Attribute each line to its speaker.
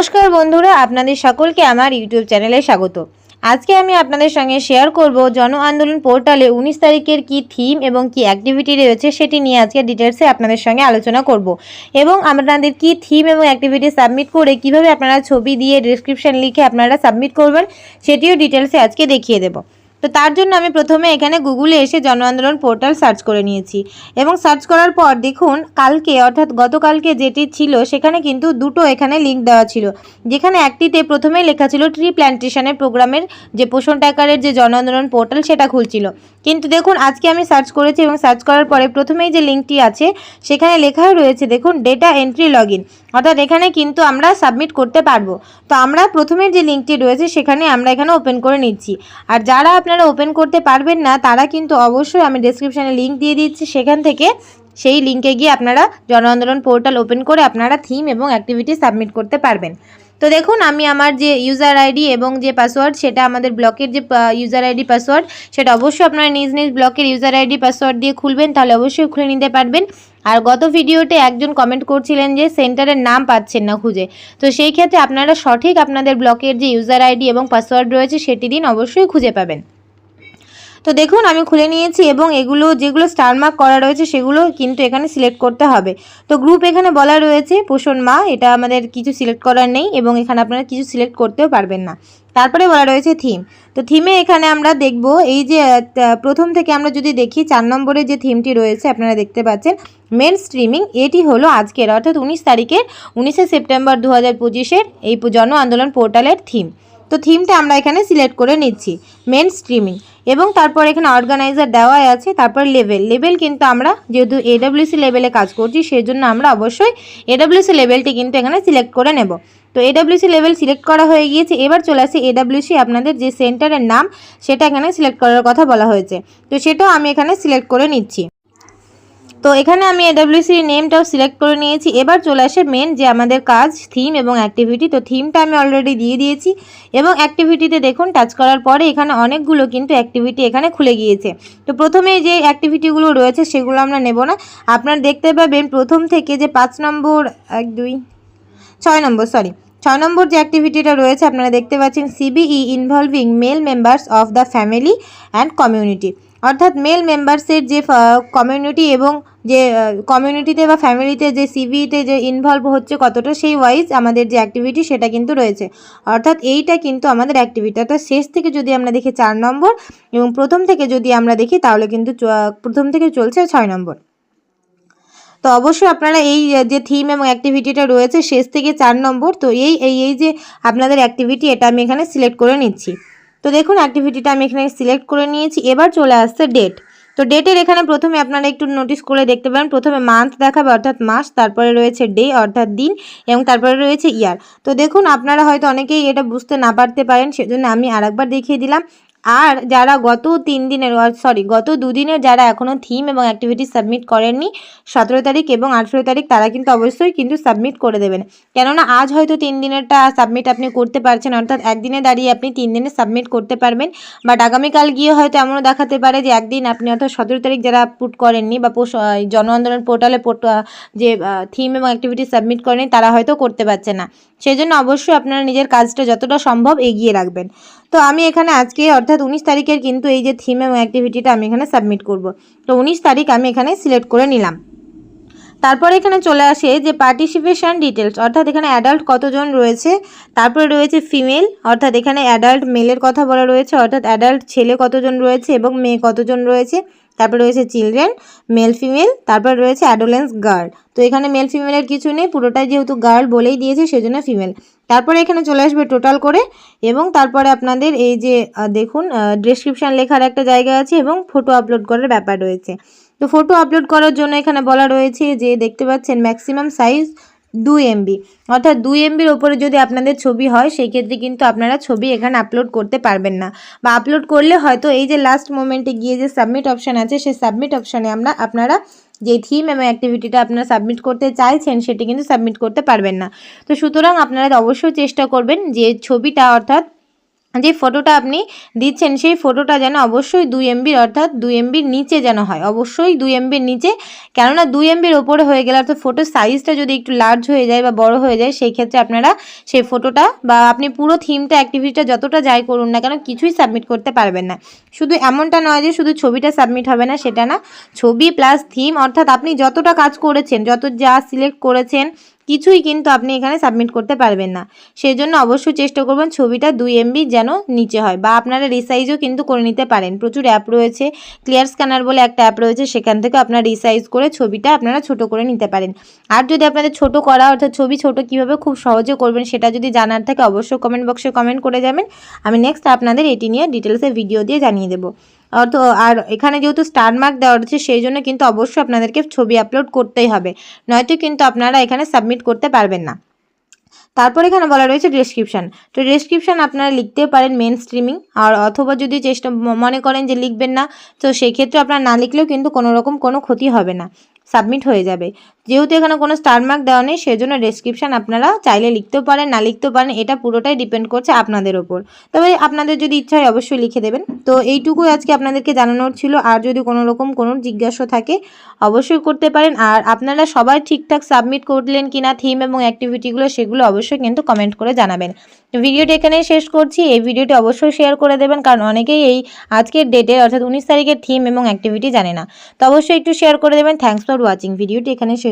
Speaker 1: নমস্কার বন্ধুরা, আপনাদের সকলকে আমার ইউটিউব চ্যানেলে স্বাগত। আজকে আমি আপনাদের সঙ্গে শেয়ার করব জন আন্দোলন পোর্টালে উনিশ তারিখের কি থিম এবং কি অ্যাক্টিভিটি রয়েছে সেটি নিয়ে আজকে ডিটেলসে আপনাদের সঙ্গে আলোচনা করব। এবং আপনাদের কি থিম এবং অ্যাক্টিভিটি সাবমিট করে কীভাবে আপনারা ছবি দিয়ে ডিসক্রিপশান লিখে আপনারা সাবমিট করবেন, সেটিও ডিটেলসে আজকে দেখিয়ে দেবো। তো তার জন্য আমি প্রথমে এখানে গুগলে এসে জন আন্দোলন পোর্টাল সার্চ করে নিয়েছি এবং সার্চ করার পর দেখুন কালকে, অর্থাৎ গতকালকে যেটি ছিল, সেখানে কিন্তু দুটো এখানে লিঙ্ক দেওয়া ছিল, যেখানে একটিতে প্রথমেই লেখা ছিল ট্রি প্ল্যান্টেশনের প্রোগ্রামের যে পোষণ টাকারের যে জন আন্দোলন পোর্টাল সেটা খুলছিল। কিন্তু দেখুন আজকে আমি সার্চ করেছি এবং সার্চ করার পরে প্রথমেই যে লিঙ্কটি আছে, সেখানে লেখা রয়েছে দেখুন ডেটা এন্ট্রি লগ অর্থাৎ এখানে কিন্তু আমরা সাবমিট করতে পারব। তো আমরা প্রথমের যে লিঙ্কটি রয়েছে, সেখানে আমরা এখানে ওপেন করে নিচ্ছি। আর যারা আপনারা ওপেন করতে পারবেন না, তারা কিন্তু অবশ্যই আমি ডেসক্রিপশানে লিঙ্ক দিয়ে দিচ্ছি, সেখান থেকে সেই লিঙ্কে গিয়ে আপনারা জন আন্দোলন পোর্টাল ওপেন করে আপনারা থিম এবং অ্যাক্টিভিটি সাবমিট করতে পারবেন। তো দেখুন, আমি আমার যে ইউজার আইডি এবং যে পাসওয়ার্ড সেটা আমাদের ব্লকের যে ইউজার আইডি পাসওয়ার্ড সেটা অবশ্যই আপনারা নিজ নিজ ব্লকের ইউজার আইডি পাসওয়ার্ড দিয়ে খুলবেন, তাহলে অবশ্যই খুলে নিতে পারবেন। আর গত ভিডিওতে একজন কমেন্ট করছিলেন যে সেন্টারের নাম পাচ্ছেন না খুঁজে। তো সেই ক্ষেত্রে আপনারা সঠিক আপনাদের ব্লকের যে ইউজার আইডি এবং পাসওয়ার্ড রয়েছে, সেটি দিন অবশ্যই খুঁজে পাবেন। তো দেখুন, আমি খুলে নিয়েছি এবং এগুলো যেগুলো স্টার মার্ক করা রয়েছে সেগুলো কিন্তু এখানে সিলেক্ট করতে হবে। তো গ্রুপ এখানে বলা রয়েছে, পোষণ মা, এটা আমাদের কিছু সিলেক্ট করার নেই এবং এখানে আপনারা কিছু সিলেক্ট করতেও পারবেন না। তারপরে বলা রয়েছে থিম তো থিমে এখানে আমরা দেখব, এই যে প্রথম থেকে আমরা যদি দেখি, চার নম্বরে যে থিমটি রয়েছে, আপনারা দেখতে পাচ্ছেন, মেন স্ট্রিমিং এটি হলো আজকের, অর্থাৎ উনিশ তারিখের, উনিশে সেপ্টেম্বর দু হাজার এই জন আন্দোলন পোর্টালের থিম তো থিমটা আমরা এখানে সিলেক্ট করে নিচ্ছি মেন স্ট্রিমিং এবং তারপর এখানে অর্গানাইজার দেওয়াই আছে, তারপর লেভেল লেভেল কিন্তু আমরা যেহেতু এডাব্লিউসি লেভেলে কাজ করছি সেই জন্য আমরা অবশ্যই এডাব্লিউসি লেভেলটি কিন্তু এখানে সিলেক্ট করে নেব। তো এডাব্লিউসি লেভেল সিলেক্ট করা হয়ে গিয়েছে, এবার চলে আসে এডাব্লিউসি আপনাদের যে সেন্টারের নাম, সেটা এখানে সিলেক্ট করার কথা বলা হয়েছে। তো সেটাও আমি এখানে সিলেক্ট করে নিচ্ছি। তো এখানে আমি এডাব্লিউসির নেমটাও সিলেক্ট করে নিয়েছি। এবার চলে আসে মেন যে আমাদের কাজ থিম এবং অ্যাক্টিভিটি তো থিমটা আমি অলরেডি দিয়ে দিয়েছি এবং অ্যাক্টিভিটিতে দেখুন টাচ করার পরে এখানে অনেকগুলো কিন্তু অ্যাক্টিভিটি এখানে খুলে গিয়েছে। তো প্রথমে যে অ্যাক্টিভিটিগুলো রয়েছে সেগুলো আমরা নেব না। আপনারা দেখতে পাবেন প্রথম থেকে যে পাঁচ নম্বর, এক, দুই, ছয় নম্বর সরি ছয় নম্বর যে অ্যাক্টিভিটিটা রয়েছে, আপনারা দেখতে পাচ্ছেন C B E involving male members of the family and community অর্থাৎ মেল মেম্বার্সের যে কমিউনিটি এবং যে কমিউনিটিতে বা ফ্যামিলিতে যে সিভিতে যে ইনভলভ হচ্ছে কতটা সেই ওয়াইজ আমাদের যে অ্যাক্টিভিটি সেটা কিন্তু রয়েছে। অর্থাৎ এইটা কিন্তু আমাদের অ্যাক্টিভিটি অর্থাৎ শেষ থেকে যদি আমরা দেখি চার নম্বর এবং প্রথম থেকে যদি আমরা দেখি, তাহলে কিন্তু প্রথম থেকে চলছে ছয় নম্বর। তো অবশ্যই আপনারা এই যে থিম এবং অ্যাক্টিভিটিটা রয়েছে, শেষ থেকে চার নম্বর, তো এই এই যে আপনাদের অ্যাক্টিভিটি এটা আমি এখানে সিলেক্ট করে নিচ্ছি। তো দেখুন অ্যাক্টিভিটিটা আমি এখানে সিলেক্ট করে নিয়েছি। এবার চলে আসছে ডেট তো ডেটের এখানে প্রথমে আপনারা একটু নোটিস করে দেখতে পারেন। প্রথমে মান্থ দেখাবে, অর্থাৎ মাস, তারপরে রয়েছে ডে অর্থাৎ দিন, এবং তারপরে রয়েছে ইয়ার তো দেখুন, আপনারা হয়তো অনেকেই এটা বুঝতে না পারতে পারেন, সেজন্য আমি আরেকবার দেখিয়ে দিলাম। আর যারা গত তিন দিনের সরি গত দুদিনের যারা এখনও থিম এবং অ্যাক্টিভিটি সাবমিট করেননি, সতেরো তারিখ এবং আঠেরো তারিখ, তারা কিন্তু অবশ্যই কিন্তু সাবমিট করে দেবেন। কেননা আজ হয়তো তিন দিনেরটা সাবমিট আপনি করতে পারছেন, অর্থাৎ একদিনে দাঁড়িয়ে আপনি তিন দিনে সাবমিট করতে পারবেন। বাট আগামীকাল গিয়ে হয়তো এমনও দেখাতে পারে যে একদিন আপনি অর্থাৎ সতেরো তারিখ যারা পুট করেননি বা জন আন্দোলন পোর্টালে পোট যে থিম এবং অ্যাক্টিভিটি সাবমিট করেনি তারা হয়তো করতে পারছে না। সেই জন্য অবশ্যই আপনারা নিজের কাজটা যতটা সম্ভব এগিয়ে রাখবেন। তো আমি এখানে আজকে, অর্থাৎ উনিশ তারিখের কিন্তু এই যে থিম এবং অ্যাক্টিভিটিটা আমি এখানে সাবমিট করব। তো উনিশ তারিখ আমি এখানে সিলেক্ট করে নিলাম। তারপরে এখানে চলে আসে যে পার্টিসিপেশান ডিটেলস অর্থাৎ এখানে অ্যাডাল্ট কতজন রয়েছে, তারপরে রয়েছে ফিমেল অর্থাৎ এখানে অ্যাডাল্ট মেলের কথা বলা রয়েছে, অর্থাৎ অ্যাডাল্ট ছেলে কতজন রয়েছে এবং মেয়ে কতজন রয়েছে। তারপরে রয়েছে চিলড্রেন, মেল ফিমেল, তারপর রয়েছে অ্যাডোলেন্স গার্ল। তো এখানে মেল ফিমেলের কিছু নেই, পুরোটাই যেহেতু গার্ল বলেই দিয়েছে, সেজন্য ফিমেল। তারপরে এখানে চলে আসবে টোটাল করে, এবং তারপরে আপনাদের এই যে দেখুন ডিসক্রিপশান লেখার একটা জায়গা আছে, এবং ফটো আপলোড করার ব্যাপার রয়েছে। তো ফটো আপলোড করার জন্য এখানে বলা রয়েছে যে, দেখতে পাচ্ছেন ম্যাক্সিমাম সাইজ দুই এমবি অর্থাৎ দু এমবির ওপরে যদি আপনাদের ছবি হয়, সেই ক্ষেত্রে কিন্তু আপনারা ছবি এখানে আপলোড করতে পারবেন না। বা আপলোড করলে হয়তো এই যে লাস্ট মোমেন্টে গিয়ে যে সাবমিট অপশান আছে, সেই সাবমিট অপশানে আমরা আপনারা যে থিম এবং অ্যাক্টিভিটিটা আপনারা সাবমিট করতে চাইছেন, সেটি কিন্তু সাবমিট করতে পারবেন না। তো সুতরাং আপনারা অবশ্যই চেষ্টা করবেন যে ছবিটা অর্থাৎ যে ফটোটা আপনি দিচ্ছেন, সেই ফটোটা যেন অবশ্যই দুই এমবির অর্থাৎ দুই এমবির নিচে যেন হয়। অবশ্যই দুই এমবির নিচে, কেননা দুই এমবির ওপরে হয়ে গেলে অর্থাৎ ফটোর সাইজটা যদি একটু লার্জ হয়ে যায় বা বড় হয়ে যায়, সেই ক্ষেত্রে আপনারা সেই ফটোটা বা আপনি পুরো থিমটা অ্যাক্টিভিটিটা যতটা যাই করুন না কেন, কিছুই সাবমিট করতে পারবেন না। শুধু এমনটা নয় যে শুধু ছবিটা সাবমিট হবে না, সেটা না। ছবি প্লাস থিম অর্থাৎ আপনি যতটা কাজ করেছেন, যত যা সিলেক্ট করেছেন কিছুই কিন্তু আপনি এখানে সাবমিট করতে পারবেন না। সেই জন্য অবশ্যই চেষ্টা করবেন ছবিটা দুই এমবি যেন নিচে হয় বা আপনারা রিসাইজও কিন্তু করে নিতে পারেন। প্রচুর অ্যাপ রয়েছে ক্লিয়ার স্ক্যানার বলে একটা অ্যাপ রয়েছে, সেখান থেকে আপনারা রিসাইজ করে ছবিটা আপনারা ছোট করে নিতে পারেন। আর যদি আপনাদের ছোট করা, অর্থাৎ ছবি ছোট কীভাবে খুব সহজে করবেন সেটা যদি জানার থাকে, অবশ্যই কমেন্ট বক্সে কমেন্ট করে যাবেন। আমি নেক্সট আপনাদের এটি নিয়ে ডিটেলসে ভিডিও দিয়ে জানিয়ে দেবো। অর্থ, আর এখানে যেহেতু স্টার মার্ক দেওয়া রয়েছে, সেই জন্য কিন্তু অবশ্যই আপনাদেরকে ছবি আপলোড করতেই হবে। নয়তো কিন্তু আপনারা এখানে সাবমিট করতে পারবেন না। তারপর এখানে বলা রয়েছে ডেসক্রিপশান তো ডেসক্রিপশান আপনারা লিখতে পারেন মেন স্ট্রিমিং আর অথবা যদি চেষ্টা মনে করেন যে লিখবেন না, তো সেক্ষেত্রে আপনারা না লিখলেও কিন্তু কোনো রকম কোনো ক্ষতি হবে না। সাবমিট হয়ে যাবে। যেহেতু এখানে কোনো স্টার মার্ক দেওয়া নেই, সেজন্য ডেসক্রিপশান আপনারা চাইলে লিখতেও পারেন, না লিখতেও পারেন, এটা পুরোটাই ডিপেন্ড করছে আপনাদের ওপর। তবে আপনাদের যদি ইচ্ছা হয় অবশ্যই লিখে দেবেন। তো এইটুকুই আজকে আপনাদেরকে জানানোর ছিল। আর যদি কোনো রকম কোনো জিজ্ঞাসা থাকে, অবশ্যই করতে পারেন। আর আপনারা সবাই ঠিকঠাক সাবমিট করলেন কিনা থিম এবং অ্যাক্টিভিটিগুলো সেগুলো অবশ্যই কিন্তু কমেন্ট করে জানাবেন। ভিডিওটি এখানেই শেষ করছি। এই ভিডিওটি অবশ্যই শেয়ার করে দেবেন, কারণ অনেকেই এই আজকের ডেটে অর্থাৎ উনিশ তারিখের থিম এবং অ্যাক্টিভিটি জানে না। তো অবশ্যই একটু শেয়ার করে দেবেন। থ্যাংকস ফর ওয়াচিং ভিডিওটি এখানে